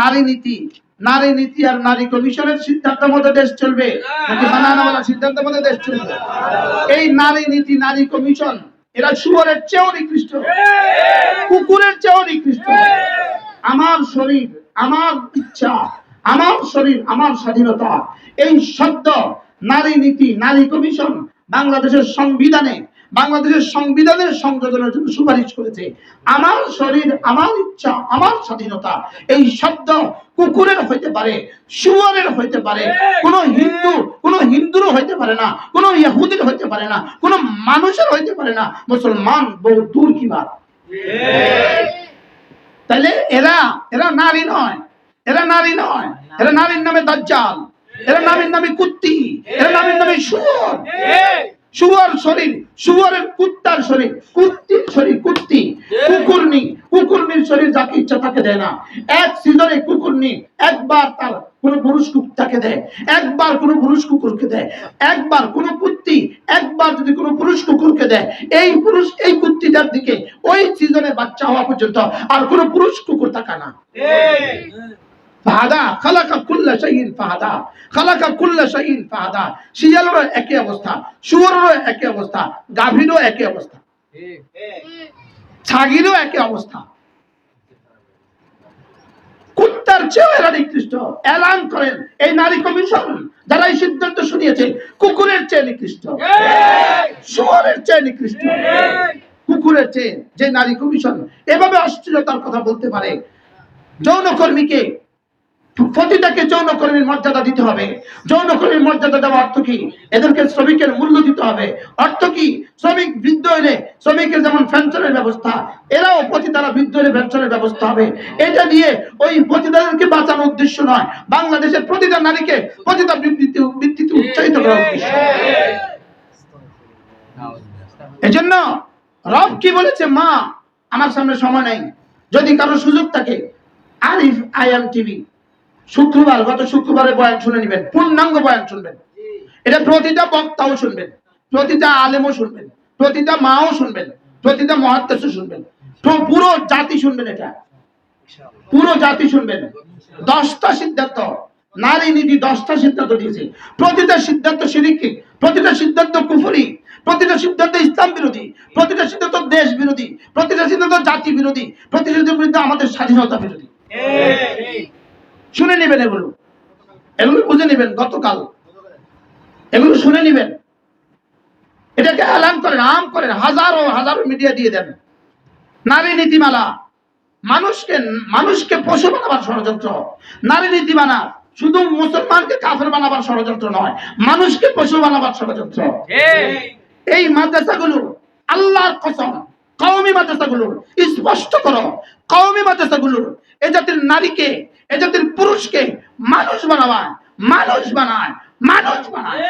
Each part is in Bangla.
নারী নীতি নারী নীতি আর নারী কমিশনের সিদ্ধান্ত মতো দেশ চলবে, নাকি বানানোওয়ালা সিদ্ধান্ত মতো দেশ চলবে? এই নারী নীতি, নারী কমিশন, এরা শুয়ারের চেয়েও নিকৃষ্ট, কুকুরের চেয়েও নিকৃষ্ট। আমার শরীর, আমার ইচ্ছা, আমার শরীর, আমার স্বাধীনতা, এই শব্দ নারী নীতি, নারী কমিশন বাংলাদেশের সংবিধানে বাংলাদেশের সংবিধানের সংযোজনের জন্য সুপারিশ করেছে। আমার শরীর, আমার ইচ্ছা, আমার স্বাধীনতা, এই শব্দ কুকুরের হইতে পারে, শুয়ারের হইতে পারে, কোন হিন্দু, কোন হিন্দুরও হইতে পারে না, কোন ইহুদির হইতে পারে না, কোন মানুষের হইতে পারে না, মুসলমান বহু দূর কি বাত তাহলে এরা এরা নারী নয়, এরা নারী নয়, এরা নারীর নামে দাজ্জাল, এরা নামের নামে কুত্তি, এরা নামের নামে শুয়োর। শুয়োর শরীর শুয়োরের কুত্তার শরীর কুত্তির শরীর কুত্তি। কুকুরনি কুকুরনির শরীর যাকে ইচ্ছা তাকে দেয় না। এক সিজনে কুকুরনি একবার তার কোন পুরুষ কুত্তাকে দেয় একবার কোন পুরুষ কুকুরকে দেয় একবার কোন কুত্তি একবার যদি কোন পুরুষ কুকুরকে দেয় এই পুরুষ এই কুত্তিটার দিকে ওই সিজনে বাচ্চা হওয়া পর্যন্ত আর কোন পুরুষ কুকুর তাকা না। ফাহাদা, খালাকা কুল্লা ফাহাদা, খালাকা কুল্লা ফাহাদা। একই অবস্থা, শুয়োরেরও একই অবস্থা, গাভীরও একই অবস্থা। ছাগিরও একই অবস্থা। কুত্তার চেয়েও এরা নিকৃষ্ট। এলান করেন এই নারী কমিশন, যারা এই সিদ্ধান্ত শুনিয়েছে কুকুরের চেয়ে নিকৃষ্ট। শুয়োরের চেয়ে নিকৃষ্ট। কুকুরের চেয়ে যে নারী কমিশন এভাবে অশ্লীলতার কথা বলতে পারে, যৌনকর্মীকে প্রতিটাকে যৌনকর্মীর মর্যাদা দিতে হবে। যৌনকর্মীর মর্যাদা দেওয়া অর্থ কি? এদেরকে শ্রমিকের মূল্য দিতে হবে। অর্থ কি? শ্রমিক বৃদ্ধ হলে শ্রমিকের যেমন পেনশনের ব্যবস্থা, এরাও পতিতারা বৃদ্ধ হলে পেনশনের ব্যবস্থা হবে। এটা দিয়ে ওই পতিতাদেরকে বাঁচানোর উদ্দেশ্য নয়। বাংলাদেশের প্রতিটা নারীকে পতিতা বৃত্তিতে বৃত্তিতে উৎসাহিত করার উদ্দেশ্য। এজন্য রব কি বলেছে? মা, আমার সামনে সময় নাই। যদি কারও সুযোগ থাকে, আরিফ আইএম টিভি। শুক্রবার, গত শুক্রবারে বয়ান শুনে নেবেন, পূর্ণাঙ্গ বয়ান শুনবেন। এটা প্রতিটা বক্তাও শুনবেন, প্রতিটা আলেমও শুনবেন, প্রতিটা মাও শুনবেন, প্রতিটা মহাত্মাসও শুনবেন। পুরো জাতি শুনবেন এটা। পুরো জাতি শুনবেন। দশটা সিদ্ধান্ত, নারী নীতি দশটা সিদ্ধান্ত দিয়েছে। প্রতিটা সিদ্ধান্ত সিরিকি, প্রতিটা সিদ্ধান্ত কুফুরি, প্রতিটা সিদ্ধান্ত ইসলাম বিরোধী, প্রতিটা সিদ্ধান্ত দেশ বিরোধী, প্রতিটা সিদ্ধান্ত জাতি বিরোধী, প্রতিটা সিদ্ধান্ত আমাদের স্বাধীনতা বিরোধী। শুনে নেবেন এগুলো। এগুলো বুঝে নেবেন গতকাল। এগুলো শুনে নেবেন। এটাকে এলান করেন, আম করেন, হাজারো হাজারো মিডিয়া দিয়ে দেন। নারী নীতিমালা, মানুষকে মানুষকে পশু বানাবার ষড়যন্ত্র। নারী নীতিমালা শুধু মুসলমানকে কাফের বানাবার ষড়যন্ত্র নয়, মানুষকে পশু বানাবার ষড়যন্ত্র। এই মাদ্রাসাগুলো আল্লাহর কসম, কওমি মাদ্রাসাগুলোর, স্পষ্ট করো। কওমি মাদ্রাসাগুলোর, এ জাতির নারীকে এ জাতির পুরুষকে মানুষ বানাবায় মানুষ বানায় মানুষ বানায়।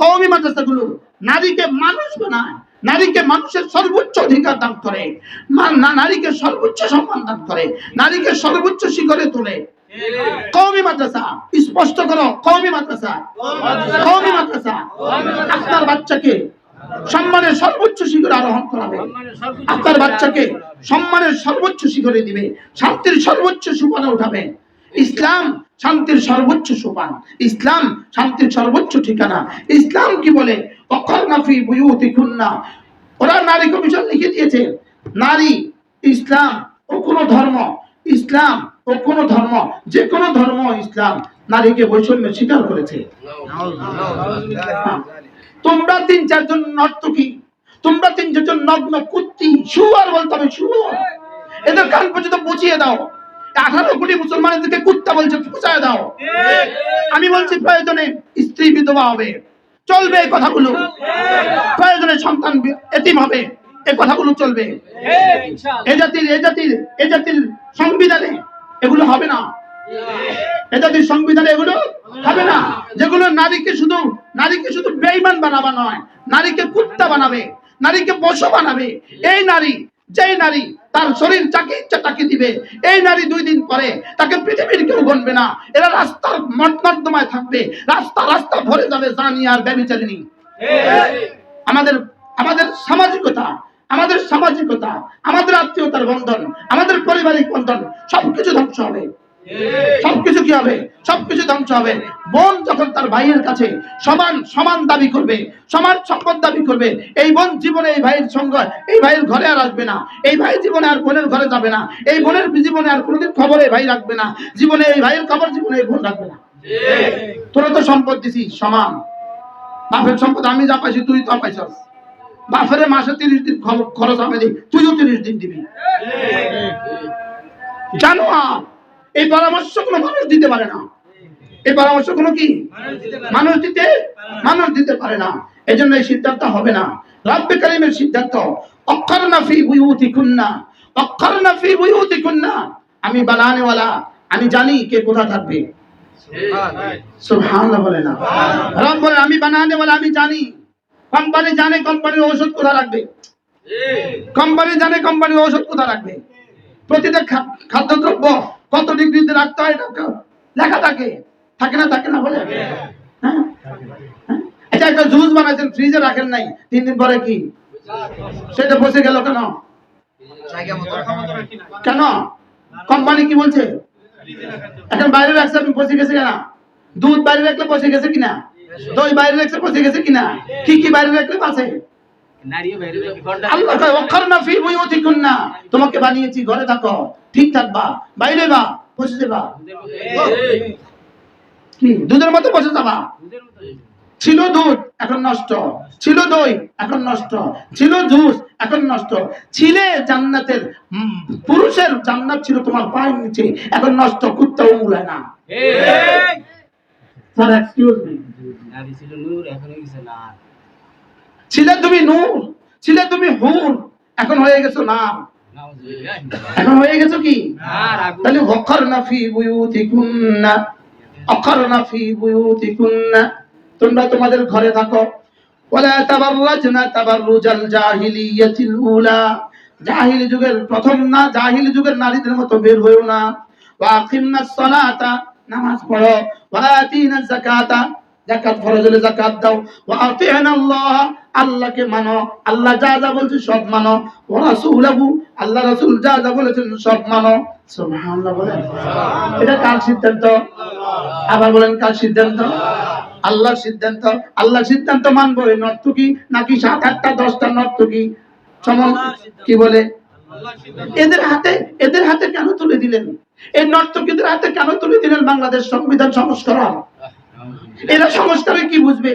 কওমি মাদ্রাসাগুলো নারীকে মানুষ বানায় নারীকে মানুষের সর্বোচ্চ অধিকার দান করে নারীকে সর্বোচ্চ সম্মান দান করে নারীকে সর্বোচ্চ শিখরে তোলে। কওমি মাদ্রাসা স্পষ্ট করো কওমি মাদ্রাসা কওমি মাদ্রাসা। আপনার বাচ্চাকে সম্মানের সর্বোচ্চ শিখরে আরোহণ করাবে আপনার বাচ্চাকে সম্মানের সর্বোচ্চ শিখরে দিবে শান্তির সর্বোচ্চ সুপানে উঠাবে। ইসলাম শান্তির সর্বোচ্চ সোপান ইসলাম শান্তির সর্বোচ্চ ঠিকানা। ইসলাম কি বলে? অকর্ণাফি বুয়ুতি খুন্না ওরা নারী কমিশন লিখে দিয়েছে নারী ইসলাম ও কোন ধর্ম ইসলাম ও কোন ধর্ম যে কোনো ধর্ম ইসলাম নারীকে বৈষম্য স্বীকার করেছে। তোমরা তিন চারজন নর্তকী তোমরা তিন চারজন নগ্ন কুত্তি শুয়ার বলতে হবে শুয়ার। এদের কান পর্যন্ত বুঝিয়ে দাও। আঠারো কোটি মুসলমানদেরকে কুত্তা বলছে পুষায় দাও। আমি বলছি প্রয়োজনে স্ত্রী বিধবা হবে। চলবে এই কথাগুলো। প্রয়োজনে সন্তান এতিম হবে। এই কথাগুলো চলবে। এ জাতির এ জাতির এ জাতির সংবিধানে এগুলো হবে না। এ জাতির সংবিধানে এগুলো হবে না। যেগুলো নারীকে শুধু নারীকে শুধু বেইমান নয়, নারীকে কুত্তা বানাবে, নারীকে পশু বানাবে। এই নারী নারী তার শরীর ইচ্ছা তাকে দিবে, এই নারী দুই দিন পরে তাকে পৃথিবীর কেউ গণবে না। এরা রাস্তার থাকবে, রাস্তা রাস্তা ভরে যাবে জানি আর ব্যবিচারিণী আমাদের আমাদের সামাজিকতা আমাদের সামাজিকতা, আমাদের আত্মীয়তার বন্ধন, আমাদের পারিবারিক বন্ধন, সবকিছু ধ্বংস হবে। সবকিছু কি হবে? সবকিছু ধ্বংস হবে। বোন যখন তার ভাইয়ের কাছে সমান সমান দাবি করবে, সমান সম্পদ দাবি করবে, এই বোন জীবনে এই ভাইয়ের সঙ্গে, এই ভাইয়ের ঘরে আর আসবে না। এই জীবনে আর বোনের ঘরে যাবে না। এই বোনের জীবনে আর কোনোদিন ভাই রাখবে না। জীবনে এই ভাইয়ের খবর জীবনে এই বোন রাখবে না। তোরা তো সম্পদ দিছি সমান। বাপের সম্পদ আমি যা পাইছি, তুই তো পাইছস। বাপের মাসে তিরিশ দিন খরচ আমি দিই তুইও তিরিশ দিন দিবি। জানো এই পরামর্শ কোনো মানুষ দিতে পারে না। এই পরামর্শ কোনো কি? মানুষ দিতে মানুষ দিতে পারে না। এই জন্য এই সিদ্ধান্ত হবে না। রাব্বে কারিমের সিদ্ধান্ত অক্ষর নাফি বুয়ুতি কুন্না অক্ষর নাফি বুয়ুতি কুন্না আমি বানানেওয়ালা আমি জানি কে কোথা থাকবে। সুবহানাল্লাহ বলে না। রব বলে আমি বানানেওয়ালা আমি জানি। কোম্পানি জানে কোম্পানির ঔষধ কোথা রাখবে। কোম্পানি জানে কোম্পানির ঔষধ কোথা রাখবে। প্রতিটা খাদ্যদ্রব্য কত ডিগ্রিতে রাখতে হয় এটা লেখা থাকে। থাকে না থাকে না বলে? হ্যাঁ? হ্যাঁ? আচ্ছা একটা জুস বানাইছেন ফ্রিজে রাখেন নাই তিন দিন পরে কি? সেটা বসে গেল কেন? কেন? কোম্পানি কি বলছে? এখন বাইরে রাখছে আপনি বসে গেছে কেনা? দুধ বাইরে রাখলে বসে গেছে কিনা? দই বাইরে রাখলে বসে গেছে কিনা? কি কি বাইরে রাখলে বাসে? আল্লাহ অক্ষরনা ফি বুয়ুতিকুন্না তোমাকে বানিয়েছি ঘরে থাকো। ঠিক থাকবা। বাইরে বা বসে যাবা। কি? দুধের মতো বসে যাবা? ছিল দুধ এখন নষ্ট। ছিল দই এখন নষ্ট। ছিল জুস এখন নষ্ট। ছিলে জান্নাতের পুরুষের জান্নাত ছিল তোমার পায়ের নিচে। এখন নষ্ট কুত্তাও মুলায় না। স্যার এক্সকিউজ মি ছিল নূর এখন হয়ে গেছে না ছিলে তুমি নূর, ছিলে তুমি হুর। এখন হয়ে গেছো না এখন হয়ে গেছো কি? তাহলে ওয়াকারনা ফি বুয়ুতিকুন্না আকারনা ফি বুয়ুতিকুন্না। তোমরা তোমাদের ঘরে থাকো। ওয়ালা তাবাররাজনা তাবাররুজাল জাহিলিয়াতিল উলা। জাহিল যুগের প্রথম না, জাহিল যুগের নারীদের মতো বের হয়েও না। ওয়া সালাতা, নামাজ পড়ো। ওয়া আতিনাজ যাকাতা যাকাত ফরজ হলে যাকাত দাও। ওয়া আতিনা আল্লাহ আল্লাহকে মানো। আল্লাহ যা যা বলছে সব মানো। ওয়া রাসূলাহু আল্লাহ রাসূল যা যা বলেছেন সব মানো। সুবহানাল্লাহ বলেন। এটা কার সিদ্ধান্ত? আবার বলেন কার সিদ্ধান্ত? আল্লাহর সিদ্ধান্ত। আল্লাহর সিদ্ধান্ত মানবো এই নর্তকী নাকি সাত আটটা দশটা নর্তকী সমন কি? বলে? এদের হাতে এদের হাতে কেন তুলে দিলেন? এই নর্তকীদের হাতে কেন তুলে দিলেন? বাংলাদেশ সংবিধান সংস্করণ। এরা সংস্কারে কি বুঝবে?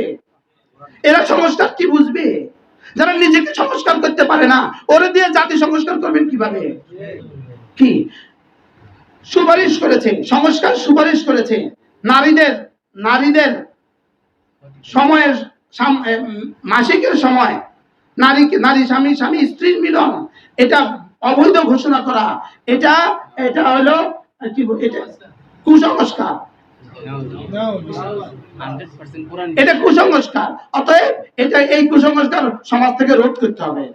এরা সংস্কার কি বুঝবে? যারা নিজেকে সংস্কার করতে পারে না, ওরে দিয়ে জাতি সংস্কার করবেন কীভাবে? কি? সুপারিশ করেছে, সংস্কার সুপারিশ করেছে। নারীদের নারীদের সময়ের মাসিকের সময় নারী নারী, স্বামী স্বামী, স্ত্রীর মিলন, এটা অবৈধ ঘোষণা করা, এটা এটা হলো, কি এটা কুসংস্কার। এটা কুসংস্কার। অতএব এটা এই কুসংস্কার সমাজ থেকে রোধ করতে হবে।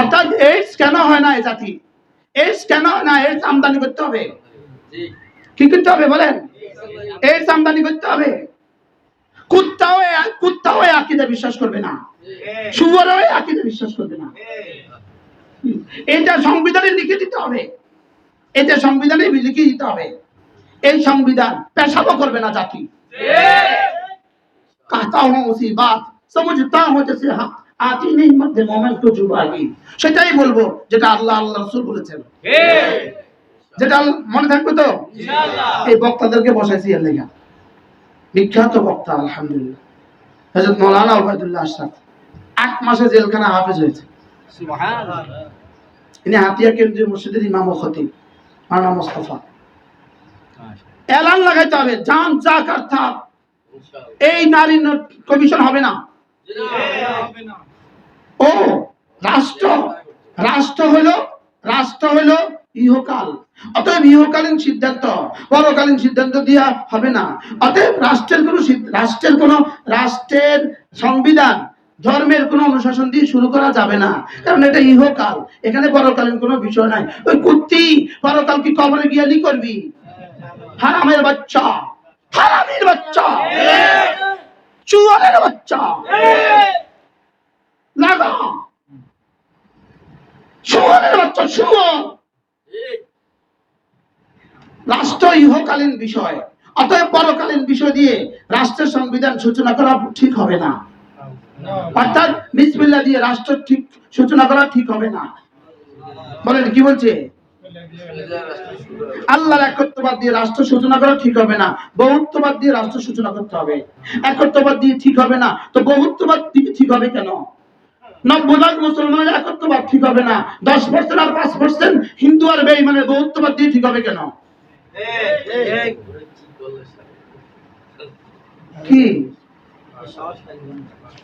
অর্থাৎ এইডস কেন হয় না এই জাতি? এইডস কেন হয় না? এইডস আমদানি করতে হবে। কি করতে হবে বলেন? এইডস আমদানি করতে হবে। কুত্তাও কুত্তাও আকিদে বিশ্বাস করবে না। শুয়ারও এই আকিদে বিশ্বাস করবে না। এটা সংবিধানে লিখে দিতে হবে। এটা সংবিধানে লিখে দিতে হবে। এই সংবিধান পেশাব করবে না জাতি। কাহতা হো মুসিবাত সমঝতা হো জেসে আতি নেই মধ্যে মোমেন তো জুবাগি সেটাই বলব যেটা আল্লাহ আল্লাহ রাসূল বলেছেন। যেটা মনে থাকবে তো? এই বক্তাদেরকে বসাইছি এর বিখ্যাত বক্তা আলহামদুলিল্লাহ। হযরত মাওলানা আশরাফ। এক মাসে জেলখানা হাফেজ হয়েছে। সুবহানাল্লাহ। ইনি হাতিয়া কেন্দ্রীয় মসজিদের ইমাম ও খতিব। মাওলানা এলান লাগাইতে হবে চা কার থাক। এই নারী কমিশন হবে না? ও, রাষ্ট্র রাষ্ট্র হলো রাষ্ট্র হলো ইহকাল। অতএব ইহকালীন সিদ্ধান্ত, পরকালীন সিদ্ধান্ত দিয়া হবে না। অতএব রাষ্ট্রের কোনো রাষ্ট্রের কোনো রাষ্ট্রের সংবিধান, ধর্মের কোনো অনুশাসন দিয়ে শুরু করা যাবে না। কারণ এটা ইহকাল। এখানে পরকালীন কোনো বিষয় নাই। ওই কুত্তি, পরকাল কি কবরে গিয়ে লি করবি? হারামের বাচ্চা হারামের বাচ্চা চুয়ারের বাচ্চা, লাগা। শুয়োরের বাচ্চা রাষ্ট্র ইহকালীন বিষয়, অতএব পরকালীন বিষয় দিয়ে রাষ্ট্রের সংবিধান সূচনা করা ঠিক হবে না। অর্থাৎ বিসমিল্লাহ দিয়ে রাষ্ট্র ঠিক, সূচনা করা ঠিক হবে না। বলেন, কি বলছে? আল্লাহর একত্ববাদ দিয়ে রাষ্ট্র সূচনা করা ঠিক হবে না। বহুত্ববাদ দিয়ে রাষ্ট্র সূচনা করতে হবে। একত্ববাদ দিয়ে ঠিক হবে না। তো বহুত্ববাদ দিয়ে ঠিক হবে কেন?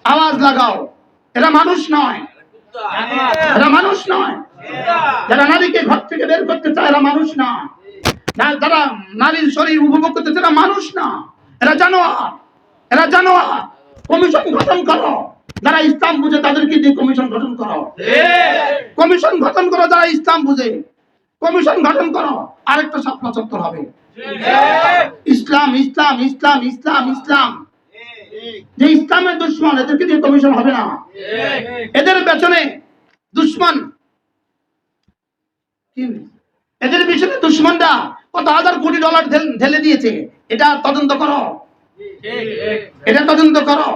আওয়াজ লাগাও। মানুষ নয়। এরা মানুষ নয়। যারা নারীকে ঘর থেকে বের করতে চায় এরা মানুষ না। যারা নারীর শরীর উপভোগ করতে চায় মানুষ না। এরা জানোয়ার। এরা জানোয়ার। কমিশন গঠন করো। যারা ইসলাম বুঝে তাদেরকে দিয়ে কমিশন গঠন করো। কমিশন গঠন করো, যারা ইসলাম বুঝে। কমিশন গঠন করো। আরেকটা স্বপ্ন চত্বর হবে। ইসলাম ইসলাম ইসলাম ইসলাম ইসলাম। যে ইসলামের দুশ্মন এদেরকে দিয়ে কমিশন হবে না। এদের পেছনে দুশ্মন? এদের পিছনে দুশ্মনরা কত হাজার কোটি ডলার ঢেলে দিয়েছে। এটা তদন্ত করো। এটা তদন্ত করো।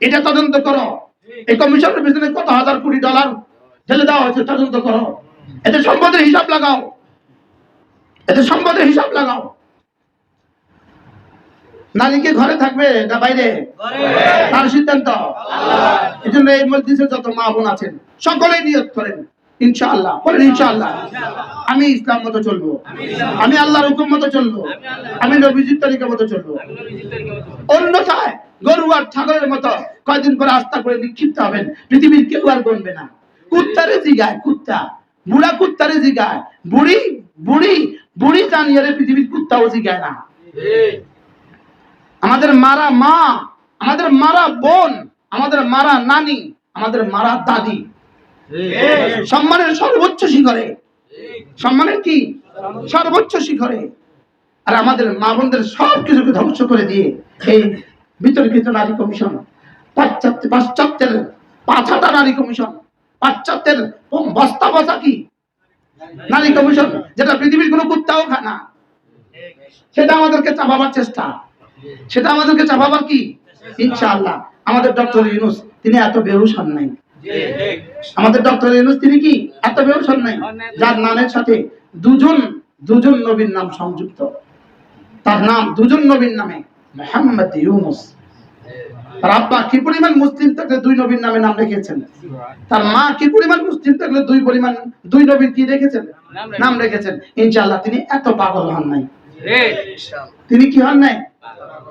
এটা তদন্ত করো। এই কমিশনের পিছনে কত হাজার কোটি ডলার ঢেলে দেওয়া হয়েছে তদন্ত করো। এদের সম্পদের হিসাব লাগাও। এদের সম্পদের হিসাব লাগাও। নারীকে ঘরে থাকবে না বাইরে? তার সিদ্ধান্ত। এই জন্য এই মসজিদে যত মা বোন আছেন সকলেই নিয়োগ করেন। ইনশাআল্লাহ, বলেন ইনশাআল্লাহ। আমি ইসলাম মতো চলবো। আমি আল্লাহর হুকুম মতো চলবো। আমি নবীজির মতো চলবো। গরু আর ছাগলের মতো কয়দিন পরে আস্থা করে হবেন, পৃথিবীর কেউ আর গণবে না। কুত্তারে জিগায় কুত্তা, বুড়া কুত্তারে জিগায়, বুড়ি বুড়ি বুড়ি জানিয়ে পৃথিবীর কুত্তাও জিগায় না। আমাদের মারা মা, আমাদের মারা বোন, আমাদের মারা নানি, আমাদের মারা দাদি সম্মানের সর্বোচ্চ শিখরে। সম্মানের কি? সর্বোচ্চ শিখরে। আর আমাদের মা বোনদের সব কিছুকে ধ্বংস করে দিয়ে এই বিতর্কিত নারী কমিশন পাশ্চাত্য পাশ্চাত্যের পাছাটা নারী কমিশন পাশ্চাত্যের বস্তা বসা কি? নারী কমিশন যেটা পৃথিবীর কোনো কুত্তাও খায় না। সেটা আমাদেরকে চাপাবার চেষ্টা। সেটা আমাদেরকে চাপাবার কি? ইনশাআল্লাহ। আমাদের ডক্টর ইউনুস তিনি এত বেহুশ হন নাই। আমাদের ডক্টর ইউনুস, তিনি কি বেহুশ নাই? যার নামের সাথে দুজন দুজন নবীর নাম সংযুক্ত। তার নাম দুজন নবীর নামে মোহাম্মদ ইউনুস। কি পরিমাণ মুসলিম থাকলে দুই নবীর নামে নাম রেখেছেন? তার মা কি পরিমাণ মুসলিম থাকলে দুই পরিমাণ, দুই নবীর কি রেখেছেন? নাম রেখেছেন। তিনি এত পাগল হন নাই। তিনি কি হন নাই?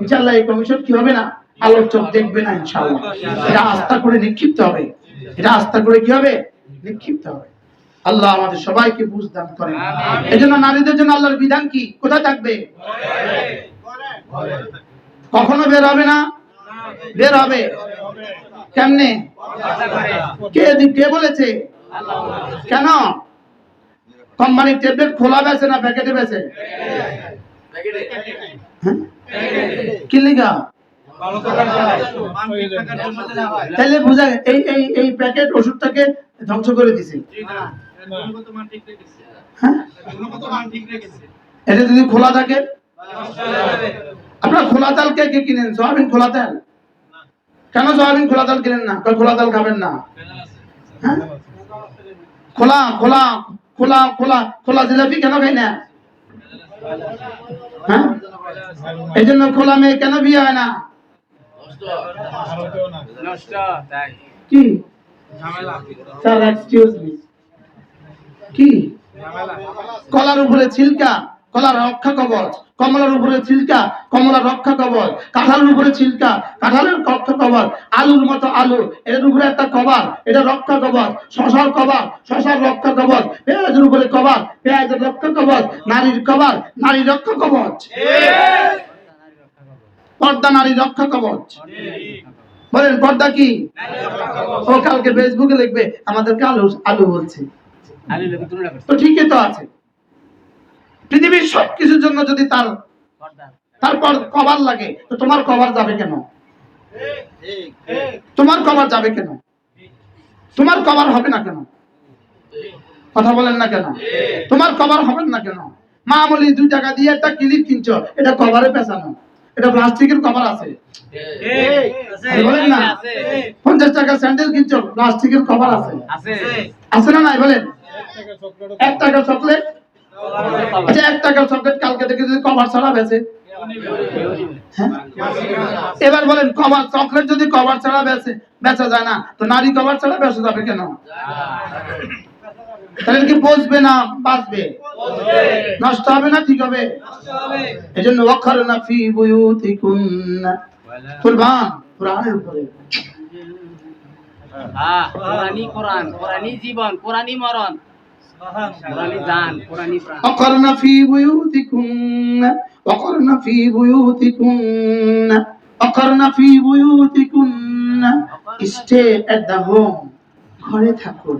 ইনশাআল্লাহ এই কমিশন কি হবে না? আলোর চোখ দেখবে না ইনশাআল্লাহ। এটা আস্থা করে নিক্ষিপ্ত হবে। এটা আস্থা করে কি হবে? নিক্ষিপ্ত হবে। আল্লাহ আমাদের সবাইকে বুঝ দান করেন। এই জন্য নারীদের জন্য আল্লাহর বিধান কি? কোথায় থাকবে? কখনো বের হবে না? বের হবে। কেমনে? কে কে বলেছে? কেন? কোম্পানির ট্যাবলেট খোলা বেছে না প্যাকেটে বেছে? হ্যাঁ? কি লিখা তাহলে বোঝা এই এই এই প্যাকেট ওষুধটাকে ধ্বংস করে দিছে। হ্যাঁ। এটা যদি খোলা থাকে? আপনার খোলা তেল কে কে কিনেন? সয়াবিন খোলা তেল কেন সয়াবিন খোলা তেল কিনেন না? খোলা তেল খাবেন না? হ্যাঁ? খোলা খোলা খোলা খোলা খোলা জিলাপি কেন খাই না? হ্যাঁ? এই জন্য খোলা মেয়ে কেন বিয়ে হয় না? কলার উপরে ছিলকা কলার রক্ষা কবচ কমলার উপরে ছিলকা কমলার রক্ষা কবচ কাঁঠালের উপরে ছিলকা কাঁঠালের রক্ষা কবচ আলুর মতো আলু এর উপরে একটা কভার এটা রক্ষা কবচ শশার কভার শশার রক্ষা কবচ পেঁয়াজের উপরে কভার পেঁয়াজের রক্ষা কবচ নারীর কভার নারী রক্ষা কবচ পর্দা নারী রক্ষা কবচ। বলেন পর্দা কি? ও কালকে ফেসবুকে লিখবে আমাদেরকে আলু আলু বলছে। তো ঠিকই তো আছে। পৃথিবীর সব কিছুর জন্য যদি তার তারপর কভার লাগে তো তোমার কভার যাবে কেন? তোমার কভার যাবে কেন? তোমার কভার হবে না কেন? কথা বলেন না কেন? তোমার কভার হবে না কেন? মামুলি দুই টাকা দিয়ে একটা ক্লিপ কিনছো এটা কভারে পেঁচানো। এটা প্লাস্টিকের কভার আছে। বলেন না। পঞ্চাশ টাকা স্যান্ডেল কিনছো প্লাস্টিকের কভার আছে। আছে। না নাই বলেন? এক টাকা চকলেট আচ্ছা এক টাকার চকলেট কালকে থেকে যদি কভার ছাড়া বেছে হ্যাঁ? এবার বলেন কভার চকলেট যদি কভার ছাড়া বেচে বেচা যায় না তো নারী কভার ছাড়া বেচা যাবে কেন? তাহলে বসবে না বাঁচবে? নষ্ট হবে না ঠিক হবে? এই জন্য অক্ষর না ফি বুয়ুতি উপরে হোম ঘরে থাকুন।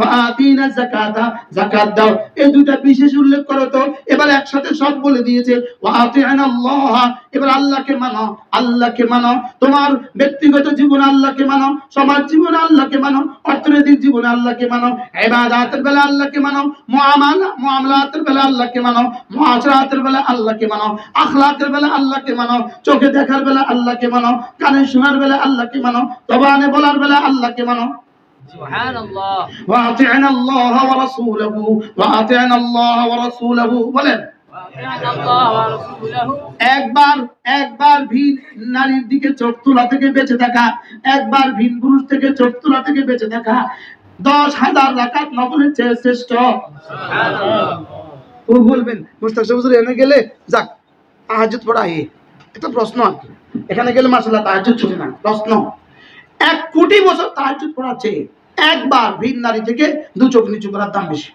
ওয়াতিনা যাকাতা যাকাত দাও এই দুটা বিশেষ উল্লেখ করো তো এবার একসাথে সব বলে দিয়েছে আল্লাহ এবার আল্লাহকে মানো আল্লাহকে মানো তোমার ব্যক্তিগত জীবনে আল্লাহকে মানো সমাজ জীবনে আল্লাহকে মানো অর্থনৈতিক জীবনে আল্লাহকে মানো ইবাদতের বেলা আল্লাহকে মানো মুআমালা মুআমালাতের বেলা আল্লাহকে মানো মুআশরাতের বেলা আল্লাহকে মানো আখলাকের বেলা আল্লাহকে মানো চোখে দেখার বেলা আল্লাহকে মানো কানে শোনার বেলা আল্লাহকে মানো জবানে বলার বেলা আল্লাহকে মানো সুবহানাল্লাহ وأطعنا الله ورسوله وأطعنا الله ورسوله বলেন আল্লাহ ওয়া রাসূলুহু একবার একবার ভিন নারীর দিকে চোখ তোলা থেকে বেঁচে থাকা একবার ভিন পুরুষ থেকে চোখ তোলা থেকে বেঁচে থাকা দশ হাজার রাকাত নফলের চেয়ে শ্রেষ্ঠ ও বলবেন মুস্তাক হুজুর এনে গেলে যাক তাহাজ্জুদ পড়া এ এটা প্রশ্ন আর কি। এখানে গেলে মাসাল্লাহ তাহাজ্জুদ ছুটে না প্রশ্ন এক কোটি বছর তাহাজ্জুদ পড়াচ্ছে একবার ভিন নারী থেকে দু চোখ নিচু করার দাম বেশি।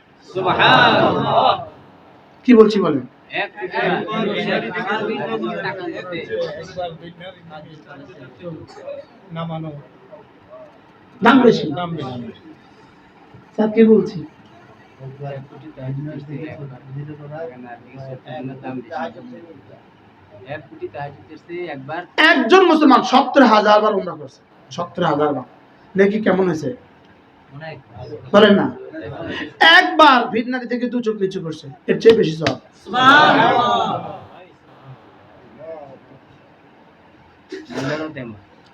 কি বলছি বলেন? একজন মুসলমান সত্তর হাজার বার উমরা করছে। সত্তর হাজার বার। দেখি কেমন হয়েছে? বলেন না। একবার ভিটনারি থেকে দু চোখ নিচু করছে। এর চেয়ে বেশি সব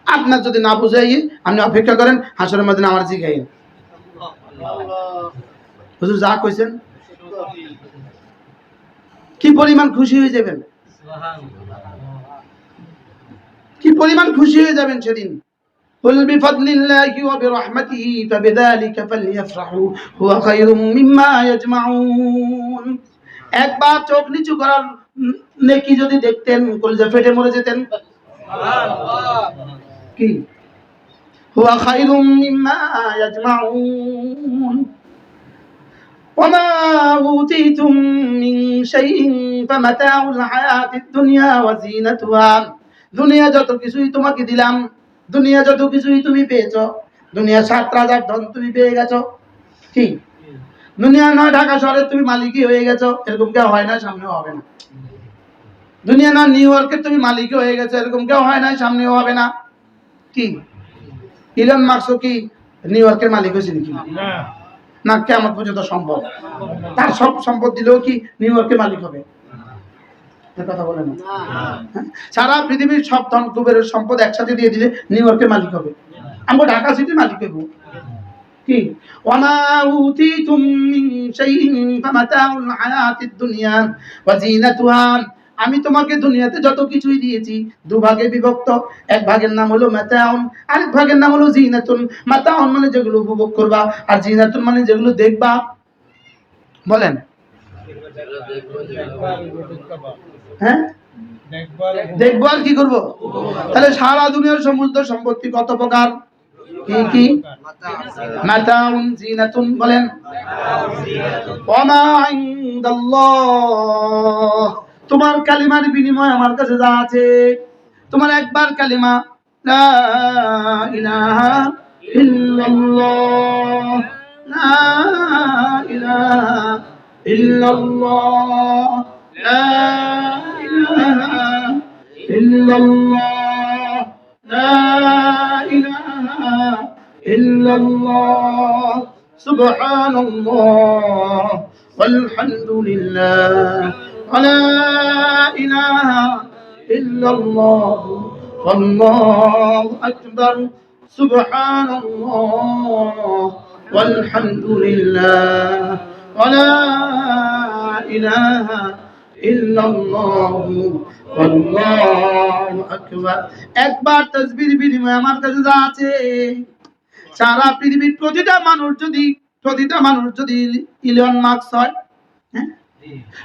আপনার যদি না বুঝাই, আপনি অপেক্ষা করেন, হাসরের মধ্যে আমার জিগাই। হুজুর যা কইছেন, কি পরিমাণ খুশি হয়ে যাবেন? কি পরিমাণ খুশি হয়ে যাবেন সেদিন? قل بفضل الله وبرحمته فبذلك فليفرحوا هو خير مما يجمعون একবার চোখ নিচু করার উম, নেকি যদি দেখতেন কলজা ফেটে মরে যেতেন কি هو خير مما يجمعون وما أوتيتم من شيء فمتاع الحياة الدنيا وزينتها দুনিয়া যত কিছুই তোমাকে দিলাম দুনিয়া যত কিছুই তুমি পেয়েছ দুনিয়া সাত রাজার ধন তুমি পেয়ে গেছো। কি? দুনিয়া নয় ঢাকা শহরে তুমি মালিকই হয়ে গেছো এরকম কেউ হয় না সামনেও হবে না। দুনিয়া না নিউ ইয়র্কের তুমি মালিকই হয়ে গেছো এরকম কেউ হয় না সামনেও হবে না। কি? ইলন মার্কসও কি নিউ ইয়র্কের মালিক হয়েছে নাকি? না। কেমন পর্যন্ত সম্ভব। তার সব সম্পদ দিলেও কি নিউ ইয়র্কের মালিক হবে? কথা বলে না। হ্যাঁ? সারা পৃথিবীর সব ধন কুবেরের সম্পদ একসাথে দিয়ে দিলে নিউ ইয়র্কের মালিক হবে। আমরা ঢাকা সিটির মালিক হইব কি? ওয়ামা উতিতুম মিন শাইইন ফামাতাউল হায়াতিদ দুনিয়া ওয়া জিনাতুহা আমি তোমাকে দুনিয়াতে যত কিছুই দিয়েছি দুভাগে বিভক্ত। এক ভাগের নাম হলো মাতাউন আরেক ভাগের নাম হলো জিনাতুন মাতাউন মানে যেগুলো উপভোগ করবা আর জিনাতুন মানে যেগুলো দেখবা। বলেন। হ্যাঁ? দেখভাল কি করব? তাহলে সারা দুনিয়ার সমস্ত সম্পত্তি কত প্রকার? কি কি? মাতাউন জিনাতুন বলেন। ওয়ামা তোমার কালিমার বিনিময় আমার কাছে যা আছে তোমার একবার কালিমা লা ইলাহা ইল্লাল্লাহ। লা ইলাহা ইল্লাল্লাহ। إله إلا الله لا إله إلا الله سبحان الله والحمد لله ولا إله إلا الله والله أكبر سبحان الله والحمد لله ولا إله একবার তসবির বিনিময় আমার কাছে যা আছে, সারা পৃথিবীর প্রতিটা মানুষ যদি, প্রতিটা মানুষ যদি ইলিয়ন মার্কস হয় হ্যাঁ?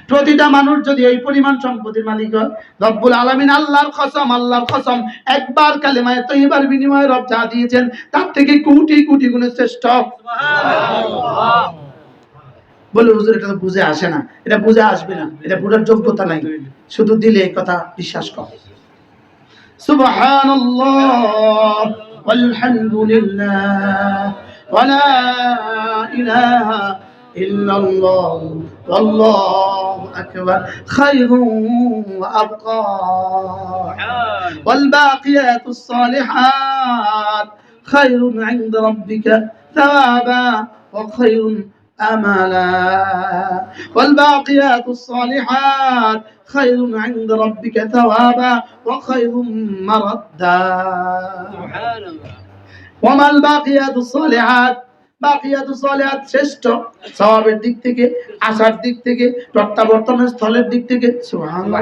প্রতিটা মানুষ যদি এই পরিমাণ সম্পত্তির মালিক হয়, রব্বুল আলমিন আল্লাহর খসম আল্লাহর খসম একবার কালে কালেমায় তো এবার বিনিময়ে রব যা দিয়েছেন, তার থেকে কোটি কোটি গুণে শ্রেষ্ঠ। বলে হুজুর এটা তো বুঝে আসে না এটা বুঝে আসবে না এটা বুঝার যোগ্যতা নাই শুধু দিলে এই কথা বিশ্বাস কর সুবহানাল্লাহ والحمد لله ولا إله إلا الله والله أكبر خير وأبقى والباقيات الصالحات خير عند ربك ثوابا وخير أملا والباقيات الصالحات خير عند ربك ثوابا وخير مردا ওমাল বাকিয়াতু সলিহাত বাকিয়াতু সলিহাত শ্রেষ্ঠ সওয়াবের দিক থেকে আশার দিক থেকে প্রত্যাবর্তনের স্থলের দিক থেকে সুবহানাল্লাহ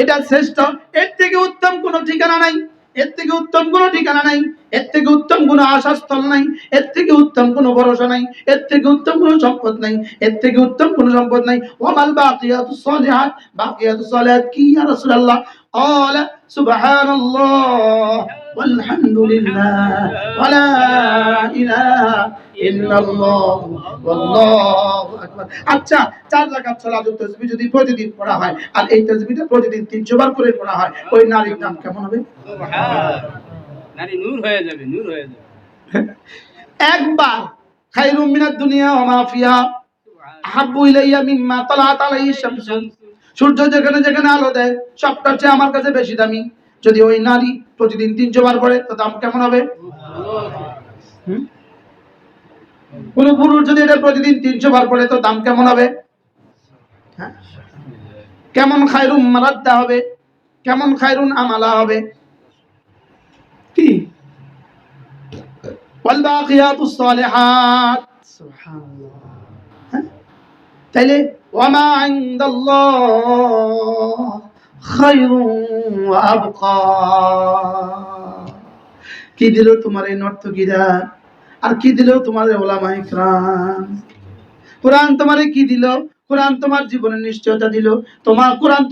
এটা শ্রেষ্ঠ এর থেকে উত্তম কোনো ঠিকানা নাই এর থেকে উত্তম কোনো ঠিকানা নাই এর থেকে উত্তম কোনো আশাস্থল নাই এর থেকে উত্তম কোনো ভরসা নাই এর থেকে উত্তম কোনো সম্পদ নাই এর থেকে উত্তম কোনো সম্পদ নাই ওমাল বাকিয়াতু সলিহাত বাকিয়াতু সলিহাত কি ইয়া রাসূলুল্লাহ قال سبحان الله والحمد لله ولا إله إلا الله والله أكبر আচ্ছা চার রাকাত সালাতুত তাসবিহ যদি প্রতিদিন পড়া হয় আর এই তাসবিহটা প্রতিদিন 300 বার করে পড়া হয় ওই নারীর নাম কেমন হবে সূর্য যেখানে যেখানে আলো দেয় আমার কাছে বেশি দামি। যদি ওই নারী প্রতিদিন তিনশো বার পড়ে, তো দাম কেমন হবে? কোন পুরুষ যদি এটা প্রতিদিন তিনশো বার তো দাম কেমন হবে? হ্যাঁ? কেমন খায়রুম মারাদ্দা হবে? কেমন খায়রুন আমালা হবে? তাইলে কি দিল তোমার এই নর্তকীরা? আর কি দিল তোমার ওলামা ইকরাম? কোরআন তোমার কি দিল? কোরআন তোমার জীবনের নিশ্চয়তা দিল। তোমার কোরআন